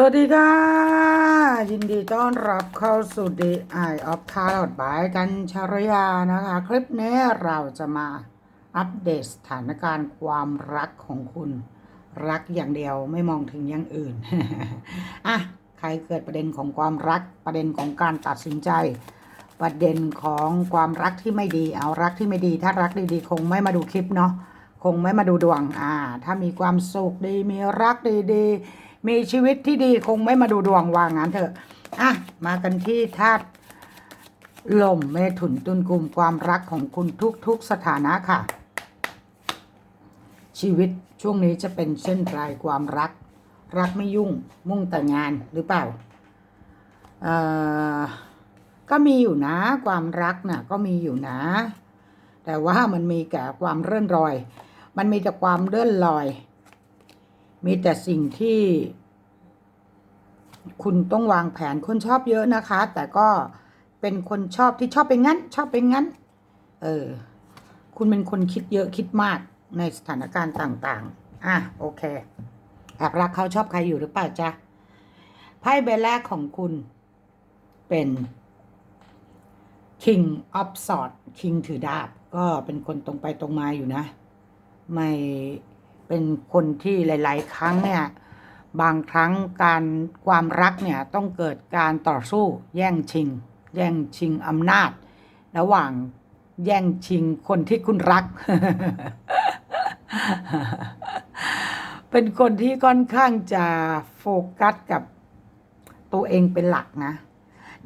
สวัสดีค่ะ ยินดีต้อนรับเข้าสู่ The Eye of Tarot บายกันชารยานะคะ คลิปนี้เราจะมาอัปเดตสถานการณ์ความรักของคุณ รักอย่างเดียวไม่มองถึงอย่างอื่น อะ ใครเกิดประเด็นของความรักประเด็นของการตัดสินใจ ประเด็นของความรักที่ไม่ดี เอารักที่ไม่ดี ถ้ารักดีๆ คงไม่มาดูคลิปเนาะคงไม่มาดูดวงอ่า ถ้ามีความสุขดีมีรักดีๆ มีชีวิตที่ดีคงไม่มาดูดวงวางงานเถอะอะมากันที่ธาตุลมเมถุนตุนกลุ่มความรักของคุณทุกๆสถานะค่ะ ชีวิตช่วงนี้จะเป็นเช่นไรความรัก รักไม่ยุ่งมุ่งแต่งานหรือเปล่าเอ่อก็มีอยู่นะความรักน่ะก็มีอยู่นะ แต่ว่ามันมีแต่ความเรื่อนรอย มันมีแต่ความเลื่อนลอย มีแต่สิ่งที่คุณต้องวางแผนคนชอบเยอะนะคะ แต่ก็เป็นคนชอบที่ชอบเป็นงั้น ชอบเป็นงั้น เออ คุณเป็นคนคิดเยอะคิดมากในสถานการณ์ต่าง ๆ อะ โอเคแอบรักเขาชอบใครอยู่หรือเปล่าจ๊ะ ไพ่ใบแรกของคุณเป็น King of Swords King ถือดาบ ก็เป็นคนตรงไปตรงมาอยู่นะ ไม่ เป็นคนที่หลาย ๆ ครั้งเนี่ยบางครั้งการความรักเนี่ยต้องเกิดการต่อสู้แย่งชิง แย่งชิงอำนาจ ระหว่างแย่งชิงคนที่คุณรัก เป็นคนที่ค่อนข้างจะโฟกัสกับตัวเองเป็นหลักนะ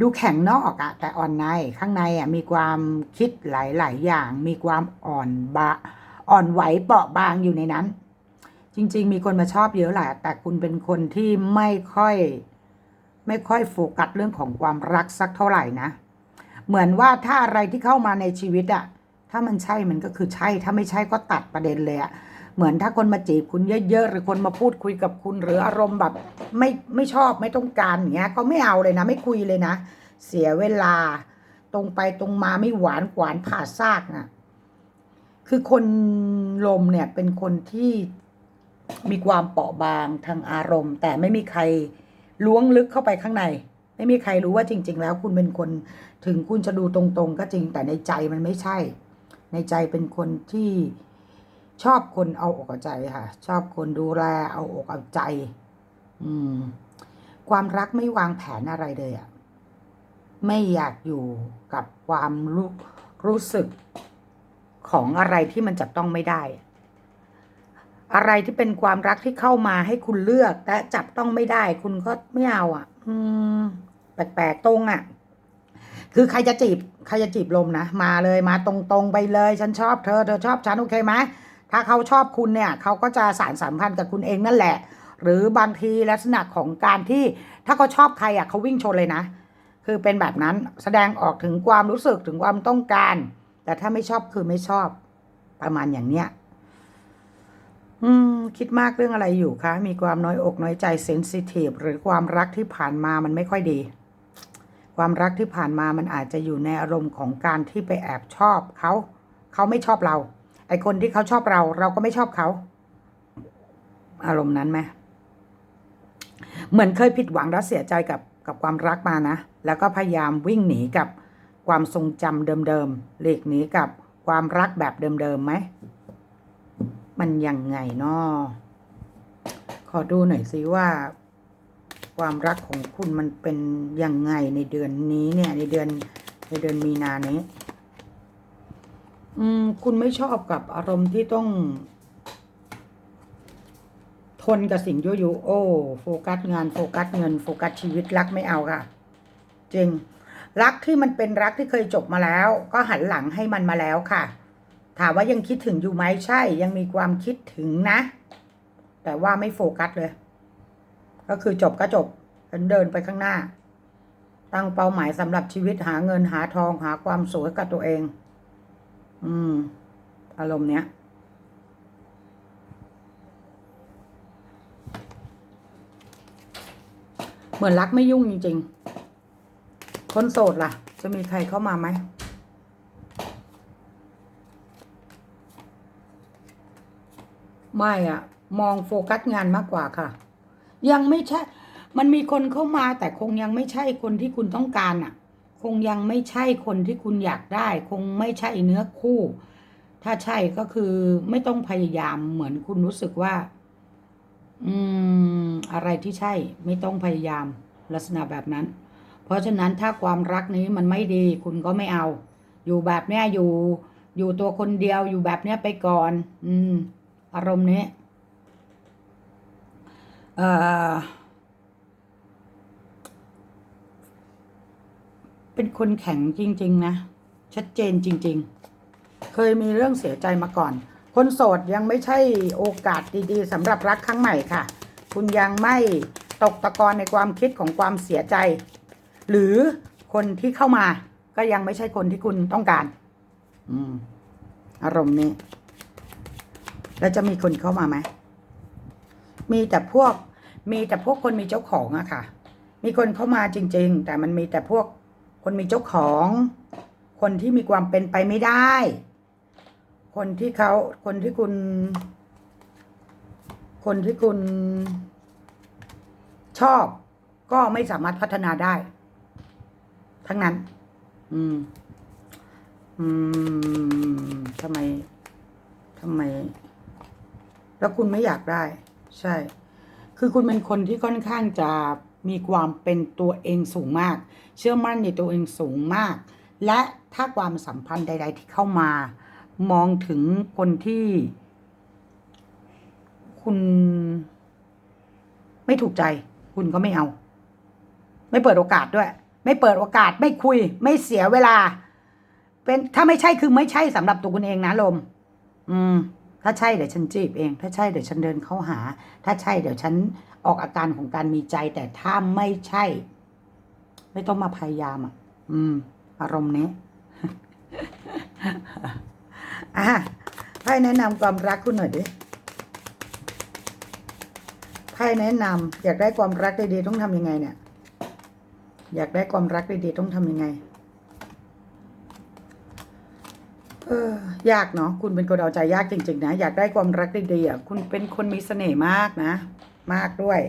ดูแข็งนอกอะแต่อ่อนในข้างในอะมีความคิดหลาย ๆ อย่าง มีความอ่อนบะ อ่อนไหวเปราะบางอยู่ในนั้น จริง ๆ มีคนมาชอบเยอะแหละแต่คุณเป็นคนที่ไม่ค่อย ไม่ค่อยโฟกัสเรื่องของความรักสักเท่าไหร่นะ เหมือนว่าถ้าอะไรที่เข้ามาในชีวิตอะถ้ามันใช่มันก็คือใช่ ถ้าไม่ใช่ก็ตัดประเด็นเลยอะเหมือนถ้าคนมาจีบคุณเยอะๆหรือคนมาพูดคุยกับคุณหรืออารมณ์แบบ ไม่ไม่ชอบไม่ต้องการอย่างเงี้ยเขาไม่เอาเลยนะ ไม่คุยเลยนะ เสียเวลา ตรงไปตรงมาไม่หวานหวานผ่าซากนะคือคนลมเนี่ยเป็นคนที่ มีความเปราะบางทางอารมณ์ แต่ไม่มีใครล้วงลึกเข้าไปข้างใน ไม่มีใครรู้ว่าจริง ๆ แล้วคุณเป็นคนถึงคุณจะดูตรงๆ ก็จริงแต่ในใจมันไม่ใช่ ในใจเป็นคนที่ชอบคนเอาอกเอาใจค่ะ ชอบคนดูแลเอาอกเอาใจ อืม ความรักไม่วางแผนอะไรเลยอะไม่อยากอยู่กับความรู้รู้สึกของอะไรที่มันจับต้องไม่ได้ อะไรที่เป็นความรักที่เข้ามาให้คุณเลือกแต่จับต้องไม่ได้ คุณก็ไม่เอาอะ อืม แปลกๆตรงอะ คือใครจะจีบใครจะจีบลมนะมาเลยมาตรงๆไปเลย ฉันชอบเธอเธอชอบฉันโอเคไหมถ้าเขาชอบคุณเนี่ย เขาก็จะสารสัมพันธ์กับคุณเองนั่นแหละ หรือบางทีลักษณะของการที่ถ้าเขาชอบใครอะเขาวิ่งชนเลยนะคือเป็นแบบนั้นแสดงออกถึงความรู้สึกถึงความต้องการ แต่ถ้าไม่ชอบคือไม่ชอบประมาณอย่างเนี้ย อืม คิดมากเรื่องอะไรอยู่คะ มีความน้อยอกน้อยใจเซนซิทีฟหรือความรักที่ผ่านมามันไม่ค่อยดี ความรักที่ผ่านมามันอาจจะอยู่ในอารมณ์ของการที่ไปแอบชอบเขาเขาไม่ชอบเรา ไอคนที่เขาชอบเรา เราก็ไม่ชอบเขา อารมณ์นั้นไหมเหมือนเคยผิดหวังและเสียใจกับกับความรักมานะ แล้วก็พยายามวิ่งหนีกับความทรงจำเดิมๆหลีกหนีกับความรักแบบเดิมๆไหม มันยังไงเนาะขอดูหน่อยสิว่า ความรักของคุณมันเป็นยังไงในเดือนนี้เนี่ย ในเดือนในเดือนมีนานี้ อืม คุณไม่ชอบกับอารมณ์ที่ต้อง ทนกับสิ่งยั่วยุโอ้โฟกัสงานโฟกัสเงินโฟกัสชีวิตรักไม่เอาค่ะ จริง รักที่มันเป็นรักที่เคยจบมาแล้ว ก็หันหลังให้มันมาแล้วค่ะ ถามว่ายังคิดถึงอยู่ไหมใช่ ยังมีความคิดถึงนะ แต่ว่าไม่โฟกัสเลย ก็คือจบก็จบเดินไปข้างหน้า ตั้งเป้าหมายสำหรับชีวิตหาเงินหาทองหาความสุขให้กับตัวเอง อืม อารมณ์เนี้ยเหมือนรักไม่ยุ่งจริง ๆ คนโสดล่ะ จะมีใครเข้ามาไหม ไม่อะมองโฟกัสงานมากกว่าค่ะ ยังไม่ใช่ มันมีคนเข้ามาแต่คงยังไม่ใช่คนที่คุณต้องการอะคงยังไม่ใช่คนที่คุณอยากได้ คงไม่ใช่เนื้อคู่ ถ้าใช่ก็คือไม่ต้องพยายามเหมือนคุณรู้สึกว่า อืม อะไรที่ใช่ ไม่ต้องพยายามลักษณะแบบนั้น เพราะฉะนั้นถ้าความรักนี้มันไม่ดี คุณก็ไม่เอา อยู่แบบเนี้ยอยู่ อยู่ตัวคนเดียวอยู่แบบเนี้ยไปก่อน อืม อารมณ์นี้เอ่อเป็นคนแข็งจริง ๆ นะ ชัดเจนจริง ๆ เคยมีเรื่องเสียใจมาก่อน คนโสดยังไม่ใช่โอกาสดีๆสำหรับรักครั้งใหม่ค่ะ คุณยังไม่ตกตะกอนในความคิดของความเสียใจ หรือคนที่เข้ามาก็ยังไม่ใช่คนที่คุณต้องการ อืม อารมณ์นี้ แล้วจะมีคนเข้ามาไหมมีแต่พวกมีแต่พวกคนมีเจ้าของอะค่ะ มีคนเข้ามาจริง ๆ แต่มันมีแต่พวกคนมีเจ้าของ คนที่มีความเป็นไปไม่ได้ คนที่เขาคนที่คุณ คนที่คุณชอบ ก็ไม่สามารถพัฒนาได้ ทั้งนั้น อืม อืมทำไมทำไม แล้วคุณไม่อยากได้ ใช่ คือคุณเป็นคนที่ค่อนข้างจะมีความเป็นตัวเองสูงมาก เชื่อมั่นในตัวเองสูงมาก และถ้าความสัมพันธ์ใด ๆ ที่เข้ามามองถึงคนที่ คุณไม่ถูกใจ คุณก็ไม่เอา ไม่เปิดโอกาสด้วย ไม่เปิดโอกาสไม่คุย ไม่เสียเวลา เป็นถ้าไม่ใช่คือไม่ใช่สำหรับตัวคุณเองนะลม อืม ถ้าใช่เดี๋ยวฉันจีบเอง ถ้าใช่เดี๋ยวฉันเดินเข้าหา ถ้าใช่เดี๋ยวฉันออกอาการของการมีใจ แต่ถ้าไม่ใช่ ไม่ต้องมาพยายามอะ อืม อารมณ์นี้อะให้แนะนำความรักคุณหน่อยดิให้แนะนำอยากได้ความรักดีๆต้องทำยังไงเนี่ย อยากได้ความรักดีๆต้องทำยังไง เออยากเนาะคุณเป็นคนเอาใจยากจริง ๆ นะ อยากได้ความรักดีๆอะคุณเป็นคนมีเสน่ห์มากนะ มากด้วย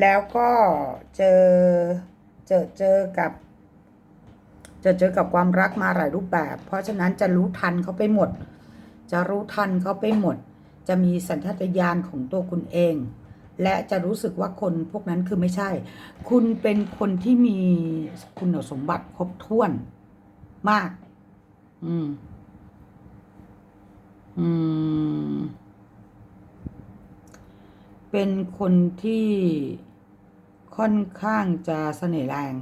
แล้วก็เจอเจอเจอกับ เจะเจอกับความรักมาหลายรูปแบบ เพราะฉะนั้นจะรู้ทันเขาไปหมด จะรู้ทันเขาไปหมด จะมีสัญชาตญาณของตัวคุณเอง และจะรู้สึกว่าคนพวกนั้นคือไม่ใช่ คุณเป็นคนที่มีคุณสมบัติครบถ้วนมาก อืม อืม เป็นคนที่ค่อนข้างจะเสน่ห์แรง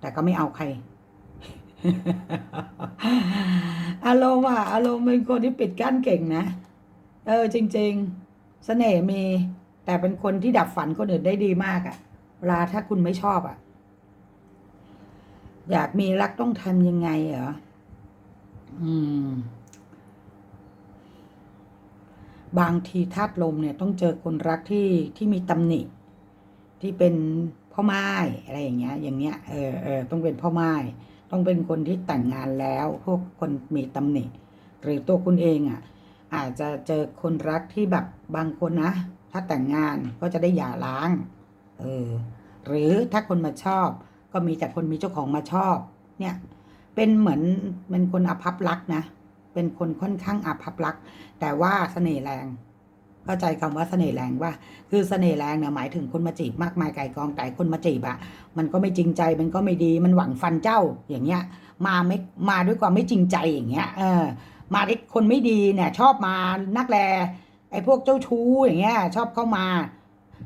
แต่ก็ไม่เอาใคร อารมณ์อะอารมณ์เป็นคนที่ปิดกั้นเก่งนะ เออ จริง ๆ เสน่ห์มี แต่เป็นคนที่ดับฝันคนอื่นได้ดีมากอะ่ะ เวลาถ้าคุณไม่ชอบอะ่ะ อยากมีรักต้องทำยังไงเหรอ อืม บางทีธาตุลมเนี่ยต้องเจอคนรักที่ที่มีตำหนิ ที่เป็นพ่อไม้อะไรอย่างเงี้ย อย่างเงี้ยเออเออต้องเป็นพ่อไม้ต้องเป็นคนที่แต่งงานแล้ว พวกคนมีตำหนิ หรือตัวคุณเองอะ อาจจะเจอคนรักที่แบบบางคนนะ ถ้าแต่งงานก็จะได้หย่าร้างเออหรือถ้าคนมาชอบ ก็มีแต่คนมีเจ้าของมาชอบ เนี่ย เป็นเหมือนเป็นคนอภัพรักนะ เป็นคนค่อนข้างอภัพรักษ์แต่ว่าเสน่ห์แรงเข้าใจคำว่าเสน่ห์แรงว่าคือเสน่ห์แรงเนี่ยหมายถึงคนมาจีบมากมายไก่กองแต่คนมาจีบอะมันก็ไม่จริงใจมันก็ไม่ดีมันหวังฟันเจ้าอย่างเงี้ย มาไม่มาด้วยความไม่จริงใจอย่างเงี้ยเออมาด้วยคนไม่ดีเนี่ยชอบมานักแลไอ้พวกเจ้าชู้อย่างเงี้ย ชอบเข้ามา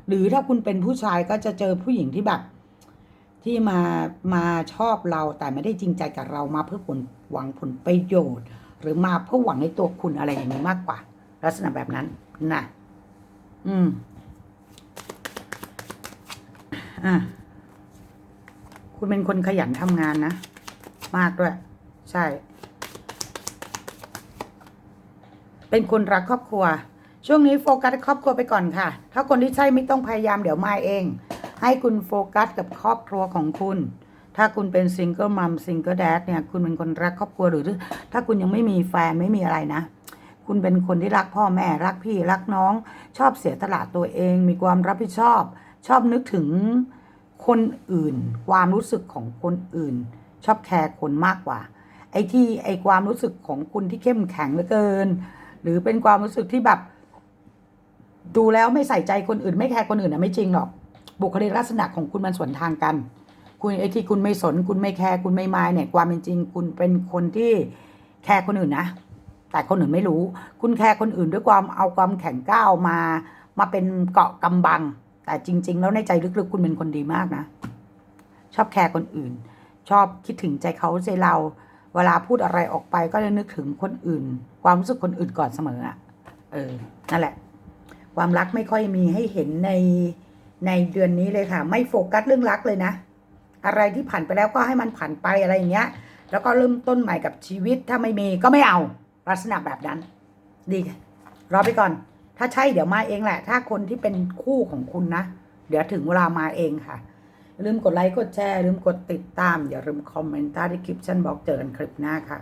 หรือถ้าคุณเป็นผู้ชายก็จะเจอผู้หญิงที่แบบ ที่มามาชอบเราแต่ไม่ได้จริงใจกับเรามาเพื่อผลหวังผลประโยชน์ หรือมาเพื่อหวังในตัวคุณอะไรอย่างนี้มากกว่า ลักษณะแบบนั้นนะอืมอะคุณเป็นคนขยันทำงานนะ มากด้วย ใช่ เป็นคนรักครอบครัว ช่วงนี้โฟกัสครอบครัวไปก่อนค่ะ ถ้าคนที่ใช่ไม่ต้องพยายามเดี๋ยวมาเอง ให้คุณโฟกัสกับครอบครัวของคุณ ถ้าคุณเป็นซิงเกิลมัมซิงเกิลแดดเนี่ย คุณเป็นคนรักครอบครัวหรือ ถ้าคุณยังไม่มีแฟนไม่มีอะไรนะ คุณเป็นคนที่รักพ่อแม่รักพี่รักน้อง ชอบเสียตลาดตัวเอง มีความรับผิดชอบ ชอบนึกถึงคนอื่น ความรู้สึกของคนอื่น ชอบแคร์คนมากกว่า ไอ้ที่ไอ้ความรู้สึกของคุณที่เข้มแข็งเหลือเกิน หรือเป็นความรู้สึกที่แบบดูแล้วไม่ใส่ใจคนอื่น ไม่แคร์คนอื่นนะไม่จริงหรอก บุคลิกลักษณะของคุณมันสวนทางกัน คุณไอ้ที่คุณไม่สน คุณไม่แคร์คุณไม่มายเนี่ยความเป็นจริง คุณเป็นคนที่แคร์คนอื่นนะแต่คนอื่นไม่รู้ คุณแคร์คนอื่นด้วยความเอาความแข็งก้าวมามาเป็นเกาะกำบัง แต่จริง ๆ แล้วในใจลึกๆ คุณเป็นคนดีมากนะ ชอบแคร์คนอื่น ชอบคิดถึงใจเขาใจเรา เวลาพูดอะไรออกไปก็จะนึกถึงคนอื่น ความรู้สึกคนอื่นก่อนเสมออะเออนั่นแหละ ความรักไม่ค่อยมีให้เห็นในในเดือนนี้เลยค่ะ ไม่โฟกัสเรื่องรักเลยนะ อะไรที่ผ่านไปแล้วก็ให้มันผ่านไปอะไรอย่างเงี้ย แล้วก็เริ่มต้นใหม่กับชีวิตถ้าไม่มีก็ไม่เอาลักษณะแบบนั้น ดีค่ะรอไปก่อน ถ้าใช่เดี๋ยวมาเองแหละ ถ้าคนที่เป็นคู่ของคุณนะ เดี๋ยวถึงเวลามาเองค่ะลืมกดไลค์กดแชร์ลืมกดติดตาม อย่าลืมคอมเมนต์ใต้คลิปฉันบอกเจอกันคลิปหน้าค่ะ